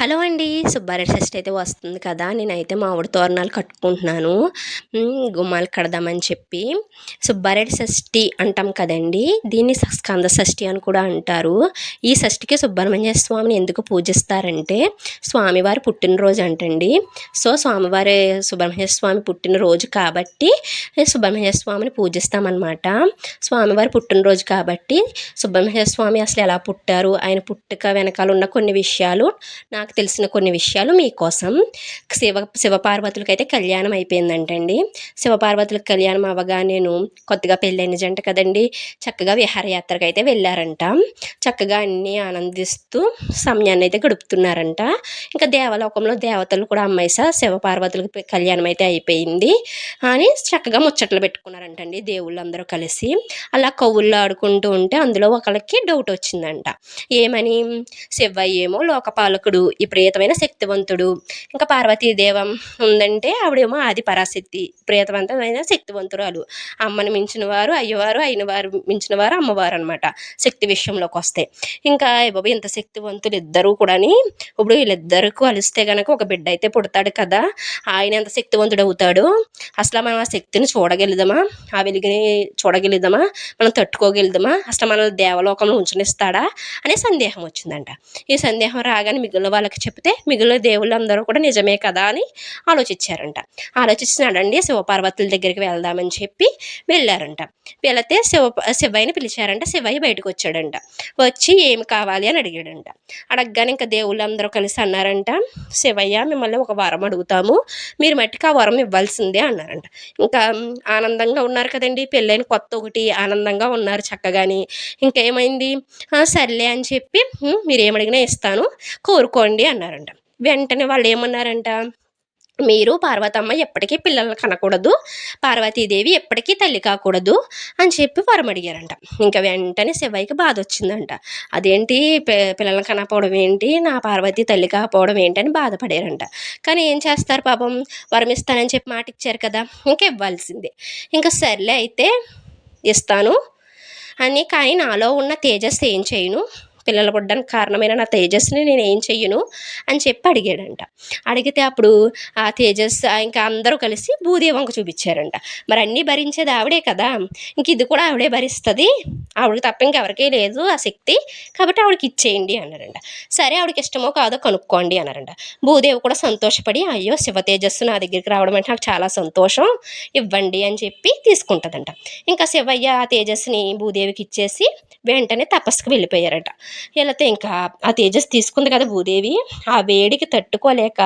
Hello అండి సుబ్బారెడ్డి షష్ఠి అయితే వస్తుంది కదా నేనైతే మామిడి తోరణాలు కట్టుకుంటున్నాను. గుమ్మాలు కడదామని చెప్పి. సుబ్బారెడ్డి షష్ఠి అంటాం కదండి దీన్ని స్కంద షష్ఠి అని కూడా అంటారు. ఈ షష్ఠికి సుబ్రహ్మణ్య స్వామిని ఎందుకు పూజిస్తారంటే స్వామివారి పుట్టినరోజు అంటండి. సో స్వామివారి సుబ్రహ్మణ్య స్వామి పుట్టినరోజు కాబట్టి సుబ్రహ్మణ్య స్వామిని పూజిస్తామన్నమాట. స్వామివారి పుట్టినరోజు కాబట్టి సుబ్రహ్మణ్య స్వామి అసలు ఎలా పుట్టారు ఆయన పుట్టుక వెనకాల ఉన్న కొన్ని విషయాలు నాకు నాకు తెలిసిన కొన్ని విషయాలు మీకోసం శివ శివపార్వతులకి అయితే కళ్యాణం అయిపోయిందంటండి. శివపార్వతులకు కళ్యాణం అవ్వగా నేను కొత్తగా పెళ్ళైన జంట కదండి. చక్కగా విహారయాత్రకు అయితే వెళ్ళారంట. చక్కగా అన్నీ ఆనందిస్తూ సమయాన్ని అయితే గడుపుతున్నారంట. ఇంకా దేవలోకంలో దేవతలు కూడా అమ్మాయి సార్ శివపార్వతులకు కళ్యాణం అయితే అయిపోయింది. అని చక్కగా ముచ్చట్లు పెట్టుకున్నారంటండి దేవుళ్ళందరూ కలిసి. అలా కవుల్లో ఆడుకుంటూ ఉంటే అందులో ఒకళ్ళకి డౌట్ వచ్చిందంట. ఏమని? శివయ్య ఏమో లోకపాలకుడు విపరీతమైన శక్తివంతుడు. ఇంకా పార్వతీదేవం ఉందంటే ఆవిడేమో ఆది పరాశక్తి ప్రియతవంతమైన శక్తివంతురాలు. అమ్మని మించిన వారు అయ్యవారు అయిన వారు మించిన వారు అమ్మవారు అనమాట శక్తి విషయంలోకి వస్తే. ఇంకా బాబు ఇంత శక్తివంతులు ఇద్దరు కూడాని ఇప్పుడు వీళ్ళిద్దరు కలిస్తే కనుక ఒక బిడ్డ అయితే పుడతాడు కదా. ఆయన ఎంత శక్తివంతుడు అవుతాడు? అసలు మనం ఆ శక్తిని చూడగలుగుదామా? ఆ వెలుగుని చూడగలుగుదామా? మనం తట్టుకోగలుగుదామా? అసలు మనల్ని దేవలోకంలో ఉంచనిస్తాడా? అనే సందేహం వచ్చిందంట. ఈ సందేహం రాగానే మిగిలిన వాళ్ళకి చెప్తే మిగిలిన దేవుళ్ళందరూ కూడా నిజమే కదా అని ఆలోచించారంట. ఆలోచించినాడండి శివపార్వతుల దగ్గరికి వెళ్దామని చెప్పి వెళ్ళారంట. వెళితే శివ శివయ్యని పిలిచారంట శివయ్య బయటకు వచ్చాడంట. వచ్చి ఏమి కావాలి అని అడిగాడంట. అడగగానే ఇంకా దేవుళ్ళందరూ కలిసి అన్నారంట శివయ్య మిమ్మల్ని ఒక వరం అడుగుతాము. మీరు మట్టికి ఆ వరం ఇవ్వాల్సిందే అన్నారంట. ఇంకా ఆనందంగా ఉన్నారు కదండి పెళ్ళైన కొత్త ఒకటి ఆనందంగా ఉన్నారు చక్కగాని. ఇంకేమైంది? సర్లే అని చెప్పి మీరు ఏమడిగినా ఇస్తాను. కోరుకోండి అన్నారంట. వెంటనే వాళ్ళు ఏమన్నారంట మీరు పార్వతమ్మ ఎప్పటికీ పిల్లలు కనకూడదు పార్వతీదేవి ఎప్పటికీ తల్లి కాకూడదు అని చెప్పి వరం అడిగారంట. ఇంకా వెంటనే శివయ్యకి బాధ వచ్చిందంట అదేంటి పి- పిల్లల్ని కనకపోవడం ఏంటి? నా పార్వతి తల్లి కాకపోవడం ఏంటి? అని బాధపడారంట. కానీ ఏం చేస్తారు పాపం? వరం ఇస్తానని చెప్పి మాట ఇచ్చారు కదా ఇంకా ఇవ్వాల్సిందే. ఇంకా సర్లే అయితే ఇస్తాను అని కానీ నాలో ఉన్న తేజస్సు ఏం చేయను? పిల్లలు పుట్టడానికి కారణమైన నా తేజస్సుని నేను ఏం చెయ్యను అని చెప్పి అడిగాడంట. అడిగితే అప్పుడు ఆ తేజస్ ఇంకా అందరూ కలిసి భూదేవంకు చూపించారంట. మరి అన్నీ భరించేది ఆవిడే కదా ఇంక ఇది కూడా ఆవిడే భరిస్తుంది. ఆవిడకి తప్ప ఇంకెవరికీ లేదు ఆ శక్తి కాబట్టి ఆవిడకి ఇచ్చేయండి అన్నారంట. సరే ఆవిడకి ఇష్టమో కాదో కనుక్కోండి అన్నారంట. భూదేవి కూడా సంతోషపడి అయ్యో శివ తేజస్సు నా దగ్గరికి రావడం అంటే నాకు చాలా సంతోషం ఇవ్వండి అని చెప్పి తీసుకుంటుందంట. ఇంకా శివయ్య ఆ తేజస్సుని భూదేవికి ఇచ్చేసి వెంటనే తపస్సుకు వెళ్ళిపోయారట. వెళితే ఇంకా ఆ తేజస్ తీసుకుంది కదా భూదేవి ఆ వేడికి తట్టుకోలేక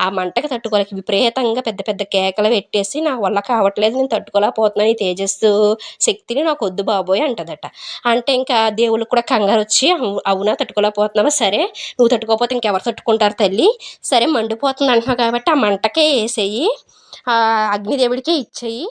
ఆ మంటకి తట్టుకోలేక విపరీతంగా పెద్ద పెద్ద కేకలు పెట్టేసి నా వల్ల కావట్లేదు నేను తట్టుకోలేకపోతున్నాను ఈ తేజస్సు శక్తిని నాకు వద్దు బాబోయ్ అంటదట. అంటే ఇంకా దేవుళ్ళకి కూడా కంగారు వచ్చి "అవు- అవునా తట్టుకోలేకపోతున్నావా? సరే నువ్వు తట్టుకోకపోతే ఇంకెవరు తట్టుకుంటారు తల్లి? సరే మండిపోతుంది అంటున్నావు కాబట్టి ఆ మంటకే వేసేయి అగ్నిదేవుడికే ఇచ్చేయి.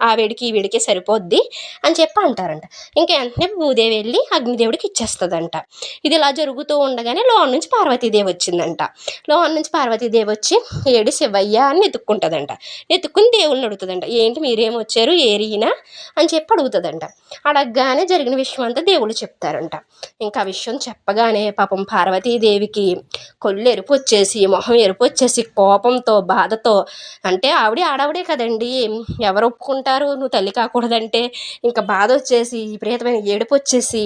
ఆ వేడికి ఈ సరిపోద్ది అని చెప్పి అంటారంట. ఇంకా వెంటనే భూదేవి వెళ్ళి అగ్నిదేవుడికి ఇచ్చేస్తుందంట. ఇది ఇలా జరుగుతూ ఉండగానే లోన్ నుంచి పార్వతీదేవి వచ్చిందంట. లోన్ నుంచి పార్వతీదేవి వచ్చి ఏడు శివయ్య అని ఎత్తుక్కుంటుందంట ఎత్తుక్కుని దేవుణ్ణి అడుగుతుందంట. ఏంటి మీరేం వచ్చారు? ఏరియినా అని చెప్పి అడుగుతుందంట. అడగగానే జరిగిన విషయం అంతా దేవుళ్ళు చెప్తారంట. ఇంకా విషయం చెప్పగానే పాపం పార్వతీదేవికి కొళ్ళు ఎరుపు వచ్చేసి మొహం ఎరుపు వచ్చేసి కోపంతో బాధతో అంటే ఆవిడే ఆడవిడే కదండి. ఎవరు ఒప్పుకుంటారు? అంటారు నువ్వు తల్లి కాకూడదంటే ఇంకా బాధ వచ్చేసి విపరీతమైన ఏడుపు వచ్చేసి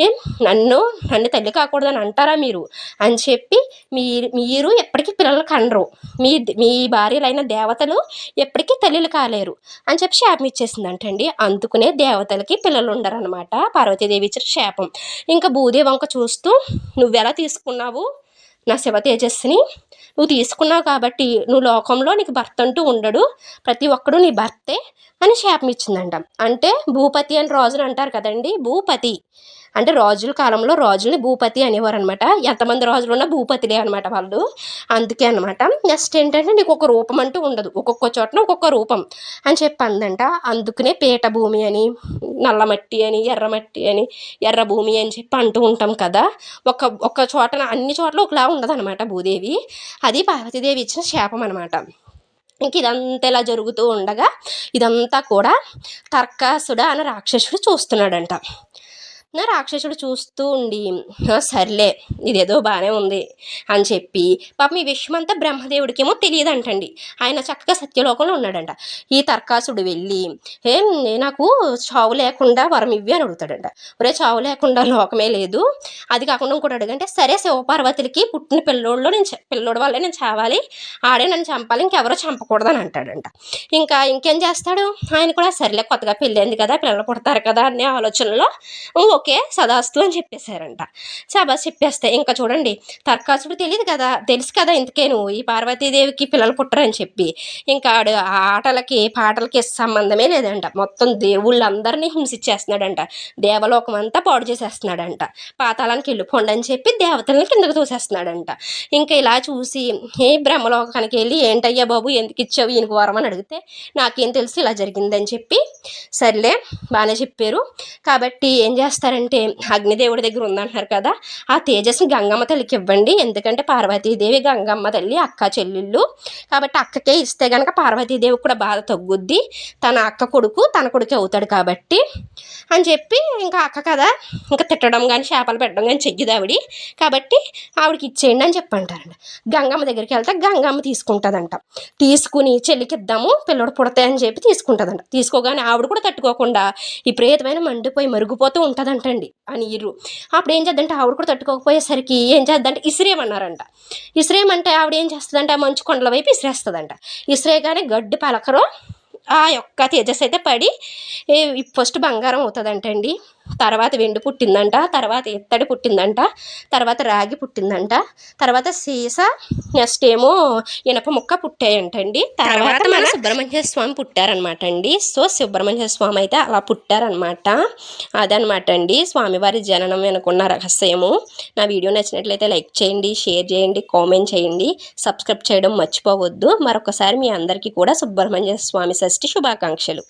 ఏం నన్ను నన్ను తల్లి కాకూడదని అంటారా మీరు? అని చెప్పి మీరు మీరు ఎప్పటికీ పిల్లలు కనరు. మీ మీ భార్యలైన దేవతలు ఎప్పటికీ తల్లిలు కాలేరు అని చెప్పి శాపం ఇచ్చేసిందంటండి. అందుకునే దేవతలకి పిల్లలు ఉండరు అనమాట పార్వతీదేవి ఇచ్చిన శాపం. ఇంకా భూదేవి వంక చూస్తూ నువ్వెలా తీసుకున్నావు? నా శివ తేజస్సుని నువ్వు తీసుకున్నావు కాబట్టి నువ్వు లోకంలో నీకు భర్త అంటూ ఉండడు. ప్రతి ఒక్కడు నీ భర్తే అని శాపం ఇచ్చిందంట. అంటే భూపతి అని రాజులు అంటారు కదండి. భూపతి. అంటే రాజుల కాలంలో రాజుల్ని భూపతి అనేవారు అనమాట ఎంతమంది రాజులు ఉన్నా భూపతిలే అనమాట వాళ్ళు. అందుకే అనమాట నెక్స్ట్ ఏంటంటే నీకు ఒక రూపం అంటూ ఉండదు. ఒక్కొక్క చోటన ఒక్కొక్క రూపం అని చెప్పి అందంట అందుకనే పీట భూమి అని నల్లమట్టి అని ఎర్రమట్టి అని ఎర్ర భూమి అని చెప్పి అంటూ ఉంటాం కదా. ఒక ఒక చోటన అన్ని చోట్ల ఒకలా ఉండదు అనమాట భూదేవి. అది పార్వతీదేవి ఇచ్చిన శాపం అనమాట ఇంక ఇదంతా ఇలా జరుగుతూ ఉండగా ఇదంతా కూడా తర్కాసుడ అనే రాక్షసుడు చూస్తున్నాడంట. నా రాక్షసుడు చూస్తూ ఉండి సర్లే ఇదేదో బాగానే ఉంది అని చెప్పి పాపం ఈ విషయం అంతా బ్రహ్మదేవుడికేమో తెలియదంటండి. ఆయన చక్కగా సత్యలోకంలో ఉన్నాడంట. ఈ తర్కాసుడు వెళ్ళి ఏం నాకు చావు లేకుండా వరం ఇవ్వి అని అడుగుతాడంట. ఒరే చావు లేకుండా లోకమే లేదు. అది కాకుండా ఇంకోటి అడుగంటే సరే శివపార్వతులకి పుట్టిన పిల్లోడిలో నేను పిల్లోడి వల్లే నేను చావాలి. ఆడే నన్ను చంపాలి. ఇంకెవరో చంపకూడదని అంటాడంట. ఇంకా ఇంకేం చేస్తాడు? ఆయన కూడా సర్లే కొత్తగా పెళ్ళింది కదా పిల్లలు పుడతారు కదా అనే ఆలోచనలో ఓకే సదాస్తు అని చెప్పేశారంట. సభ చెప్పేస్తే ఇంకా చూడండి తర్కాసుడు తెలియదు కదా తెలుసు కదా ఇంతకేను ఈ పార్వతీదేవికి పిల్లలు పుట్టరని చెప్పి. ఇంకా ఆడు ఆటలకి పాటలకి సంబంధమే లేదంట. మొత్తం దేవుళ్ళందరినీ హింసించేస్తున్నాడంట. దేవలోకం అంతా పాడు చేసేస్తున్నాడంట. పాతాళానికి వెళ్ళిపోండి అని చెప్పి దేవతలను కిందకు తోసేస్తున్నాడంట. ఇంకా ఇలా చూసి ఏ బ్రహ్మలోకానికి వెళ్ళి ఏంటయ్యా బాబు ఎందుకు ఇచ్చావు ఈయనకు వరం? అని అడిగితే నాకేం తెలుసు ఇలా జరిగిందని చెప్పి. సర్లే బాగానే చెప్పారు. కాబట్టి ఏం చేస్తారంటే అగ్నిదేవుడి దగ్గర ఉందంటున్నారు కదా ఆ తేజస్ని గంగమ్మ తల్లికి ఇవ్వండి. ఎందుకంటే పార్వతీదేవి గంగమ్మ తల్లి అక్క చెల్లెళ్ళు. కాబట్టి అక్కకే ఇస్తే కనుక పార్వతీదేవి కూడా బాధ తగ్గుద్ది. తన అక్క కొడుకు తన కొడుకే అవుతాడు కాబట్టి. అని చెప్పి ఇంకా అక్క కదా ఇంకా తిట్టడం కానీ చేపలు పెట్టడం కానీ చెయ్యదు ఆవిడ. కాబట్టి ఆవిడకి ఇచ్చేయండి అని చెప్పంటారండి గంగమ్మ దగ్గరికి వెళ్తే గంగమ్మ తీసుకుంటుందంట. తీసుకుని చెల్లికి ఇద్దాము పిల్లడు పుడతాయని చెప్పి తీసుకుంటుందంట. తీసుకోగానే ఆవిడ కూడా తట్టుకోకుండా ఈ ప్రేతమైన మండిపోయి మరుగుపోతూ అంటండి అని ఇర్రు. అప్పుడు ఏం చేద్దంటే ఆవిడ కూడా తట్టుకోకపోయేసరికి ఏం చేద్దంటే ఇసిరేయమన్నారంట. ఇసిరేయమంటే ఆవిడ ఏం చేస్తుందంటే ఆ మంచు కొండల వైపు ఇసిరేస్తుందంట. ఇసిరేయగానే గడ్డి పలకరం ఆ యొక్క తేజస్ అయితే పడి ఫస్ట్ బంగారం అవుతుందంటండి. తర్వాత వెండి పుట్టిందంట తర్వాత ఇత్తడి పుట్టిందంట తర్వాత రాగి పుట్టిందంట తర్వాత సీస నెక్స్ట్ ఏమో ఇనప ముక్క పుట్టాయంటండి. తర్వాత మన సుబ్రహ్మణ్య స్వామి పుట్టారనమాట అండి సో సుబ్రహ్మణ్య స్వామి అయితే అలా పుట్టారనమాట. అదనమాట అండి స్వామివారి జననం వెనుకున్న రహస్యము. నా వీడియో నచ్చినట్లయితే లైక్ చేయండి షేర్ చేయండి కామెంట్ చేయండి. సబ్స్క్రైబ్ చేయడం మర్చిపోవద్దు. మరొకసారి మీ అందరికీ కూడా సుబ్రహ్మణ్య స్వామి షష్ఠి శుభాకాంక్షలు.